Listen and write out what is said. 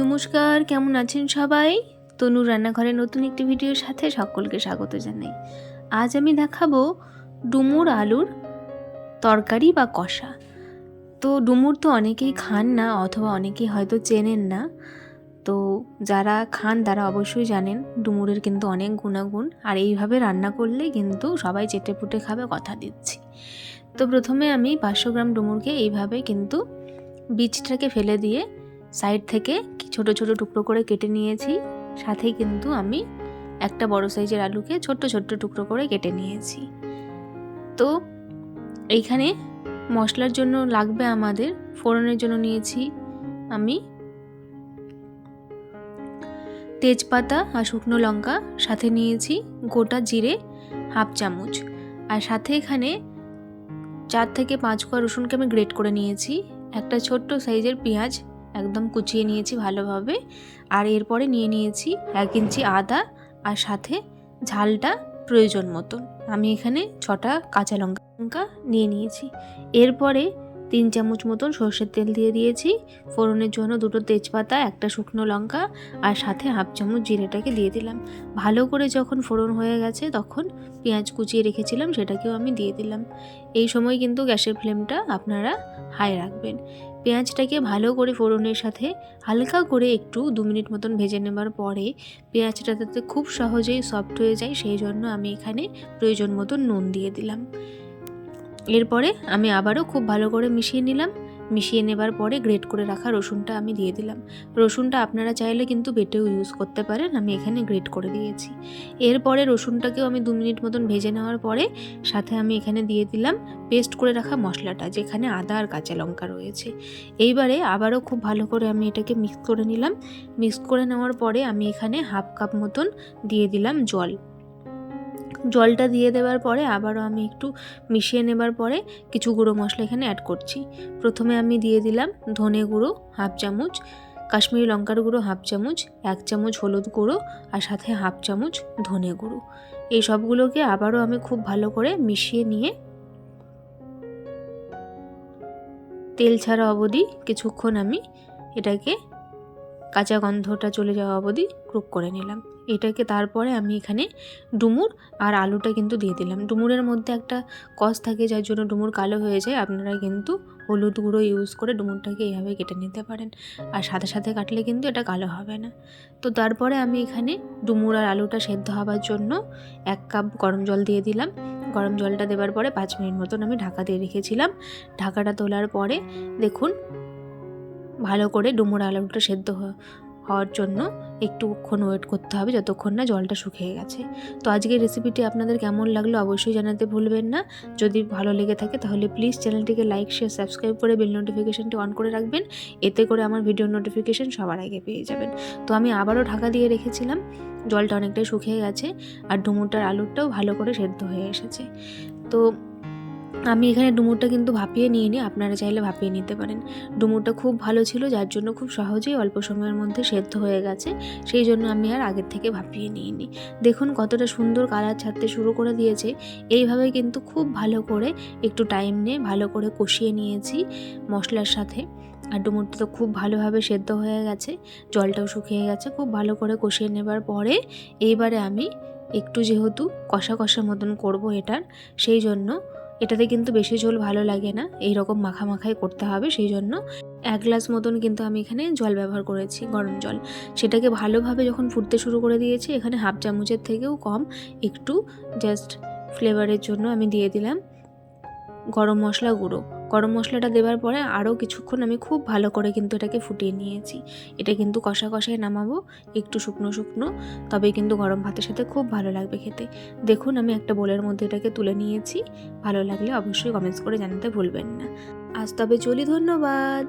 নমস্কার, কেমন আছেন সবাই? তনুর রান্নাঘরে নতুন একটি ভিডিওর সাথে সকলকে স্বাগত জানাই। আজ আমি দেখাবো ডুমুর আলুর তরকারি বা কষা। তো ডুমুর তো অনেকেই খান না, অথবা অনেকেই হয়তো চেনেন না। তো যারা খান তারা অবশ্যই জানেন, ডুমুরের কিন্তু অনেক গুণাগুণ। আর এইভাবে রান্না করলে কিন্তু সবাই চেটে পুটে খাবে, কথা দিচ্ছি। তো প্রথমে আমি পাঁচশো গ্রাম ডুমুরকে এইভাবে কিন্তু বীজটাকে ফেলে দিয়ে সাইড থেকে ছোট ছোট টুকরো করে কেটে নিয়েছি। সাথে কিন্তু আমি একটা বড় সাইজের আলুকে ছোট্ট ছোট্ট টুকরো করে কেটে নিয়েছি। তো এইখানে মশলার জন্য লাগবে আমাদের, ফোড়নের জন্য নিয়েছি আমি তেজপাতা আর শুকনো লঙ্কা, সাথে নিয়েছি গোটা জিরে হাফ চামচ। আর সাথে এখানে চার থেকে পাঁচ কোয়া রসুনকে আমি গ্রেট করে নিয়েছি। একটা ছোট্ট সাইজের পেঁয়াজ একদম কুচিয়ে নিয়েছি ভালোভাবে। আর এরপরে নিয়ে নিয়েছি এক ইঞ্চি আদা আর সাথে ঝালটা প্রয়োজন মতন। আমি এখানে ছটা কাঁচা লঙ্কা লঙ্কা নিয়ে নিয়েছি। এরপরে তিন চামচ মতন সর্ষের তেল দিয়ে দিয়েছি। ফোড়নের জন্য দুটো তেজপাতা, একটা শুকনো লঙ্কা আর সাথে হাফ চামচ জিরেটাকে দিয়ে দিলাম। ভালো করে যখন ফোড়ন হয়ে গেছে তখন পেঁয়াজ কুচিয়ে রেখেছিলাম, সেটাকেও আমি দিয়ে দিলাম। এই সময় কিন্তু গ্যাসের ফ্লেমটা আপনারা হাই রাখবেন। পেঁয়াজটাকে ভালো করে ফোড়নের সাথে হালকা করে একটু দু মিনিট মতন ভেজে নেবার পরে পেঁয়াজটা তাতে খুব সহজেই সফট হয়ে যায়, সেই জন্য আমি এখানে প্রয়োজন মতন নুন দিয়ে দিলাম। এরপরে আমি আবারও খুব ভালো করে মিশিয়ে নিলাম। মিশিয়ে নেবার পরে গ্রেট করে রাখা রসুনটা আমি দিয়ে দিলাম। রসুনটা আপনারা চাইলে কিন্তু বেটেও ইউজ করতে পারেন, আমি এখানে গ্রেট করে দিয়েছি। এরপরে রসুনটাকেও আমি দু মিনিট মতন ভেজে নেওয়ার পরে সাথে আমি এখানে দিয়ে দিলাম পেস্ট করে রাখা মশলাটা, যেখানে আদা আর কাঁচা লঙ্কা রয়েছে। এইবারে আবারও খুব ভালো করে আমি এটাকে মিক্স করে নিলাম। মিক্স করে নেওয়ার পরে আমি এখানে হাফ কাপ মতন দিয়ে দিলাম জল। জলটা দিয়ে দেওয়ার পরে আবারও আমি একটু মিশিয়ে নেবার পরে কিছু গুঁড়ো মশলা এখানে অ্যাড করছি। প্রথমে আমি দিয়ে দিলাম ধনে গুঁড়ো হাফ চামচ, কাশ্মীরি লঙ্কার গুঁড়ো হাফ চামচ, এক চামচ হলুদ গুঁড়ো আর সাথে হাফ চামচ ধনে গুঁড়ো। এই সবগুলোকে আবারও আমি খুব ভালো করে মিশিয়ে নিয়ে তেল ছাড়া অবধি কিছুক্ষণ আমি এটাকে কাঁচা গন্ধটা চলে যাওয়া অবধি কুক করে নিলাম। এটাকে তারপরে আমি এখানে ডুমুর আর আলুটা কিন্তু দিয়ে দিলাম। ডুমুরের মধ্যে একটা কষ থাকে, যার জন্য ডুমুর কালো হয়ে যায়। আপনারা কিন্তু হলুদ গুঁড়ো ইউজ করে ডুমুরটাকে এইভাবে কেটে নিতে পারেন। আর সাথে সাথে কাটলে কিন্তু এটা কালো হবে না। তো তারপরে আমি এখানে ডুমুর আর আলুটা সেদ্ধ হওয়ার জন্য এক কাপ গরম জল দিয়ে দিলাম। গরম জলটা দেওয়ার পরে পাঁচ মিনিট মতন আমি ঢাকা দিয়ে রেখেছিলাম। ঢাকাটা তোলার পরে দেখুন ভালো করে ডুমুর আলুটা সেদ্ধ হওয়ার জন্য একটুক্ষণ ওয়েট করতে হবে যতক্ষণ না জলটা শুকিয়ে গেছে। তো আজকের রেসিপিটি আপনাদের কেমন লাগল অবশ্যই জানাতে ভুলবেন না। যদি ভালো লেগে থাকে তাহলে প্লিজ চ্যানেলটিকে লাইক শেয়ার সাবস্ক্রাইব করে বেল নোটিফিকেশানটি অন করে রাখবেন। এতে করে আমার ভিডিও নোটিফিকেশান সবার আগে পেয়ে যাবেন। তো আমি আবারও ঢাকা দিয়ে রেখেছিলাম। জলটা অনেকটাই শুকিয়ে গেছে আর ডুমুরটার আলুরটাও ভালো করে সেদ্ধ হয়ে এসেছে। তো আমি এখানে ডুমুরটা কিন্তু ভাপিয়ে নিয়ে নিই আপনারা চাইলে ভাপিয়ে নিতে পারেন। ডুমুরটা খুব ভালো ছিল, যার জন্য খুব সহজেই অল্প সময়ের মধ্যে সেদ্ধ হয়ে গেছে, সেই জন্য আমি আর আগের থেকে ভাপিয়ে নিয়ে নিই দেখুন কতটা সুন্দর কালার ছাড়তে শুরু করে দিয়েছে, এইভাবে কিন্তু খুব ভালো করে একটু টাইম নিয়ে ভালো করে কষিয়ে নিয়েছি মশলার সাথে। আর ডুমুরটা তো খুব ভালোভাবে সেদ্ধ হয়ে গেছে, জলটাও শুকিয়ে গেছে, খুব ভালো করে কষিয়ে নেবার পরে এইবারে আমি একটু যেহেতু কষা কষা মতন করব এটার, সেই জন্য এটাতে কিন্তু বেশি ঝোল ভালো লাগে না। এই রকম মাখা মাখাই করতে হবে সেই জন্য এক গ্লাস মতন কিন্তু আমি এখানে জল ব্যবহার করেছি, গরম জল। সেটাকে ভালোভাবে যখন ফুটতে শুরু করে দিয়েছি, এখানে হাফ চামচের থেকেও কম, একটু জাস্ট ফ্লেভারের জন্য আমি দিয়ে দিলাম গরম মশলা গুঁড়ো। গরম মশলাটা দেওয়ার পরে আরও কিছুক্ষণ আমি খুব ভালো করে কিন্তু এটাকে ফুটিয়ে নিয়েছি। এটা কিন্তু কষা কষায় নামাবো, একটু শুকনো শুকনো, তবে কিন্তু গরম ভাতের সাথে খুব ভালো লাগবে খেতে। দেখুন আমি একটা বোলের মধ্যে এটাকে তুলে নিয়েছি, ভালো লাগলে অবশ্যই কমেন্টস করে জানাতে ভুলবেন না। আজ তবে চলি, ধন্যবাদ!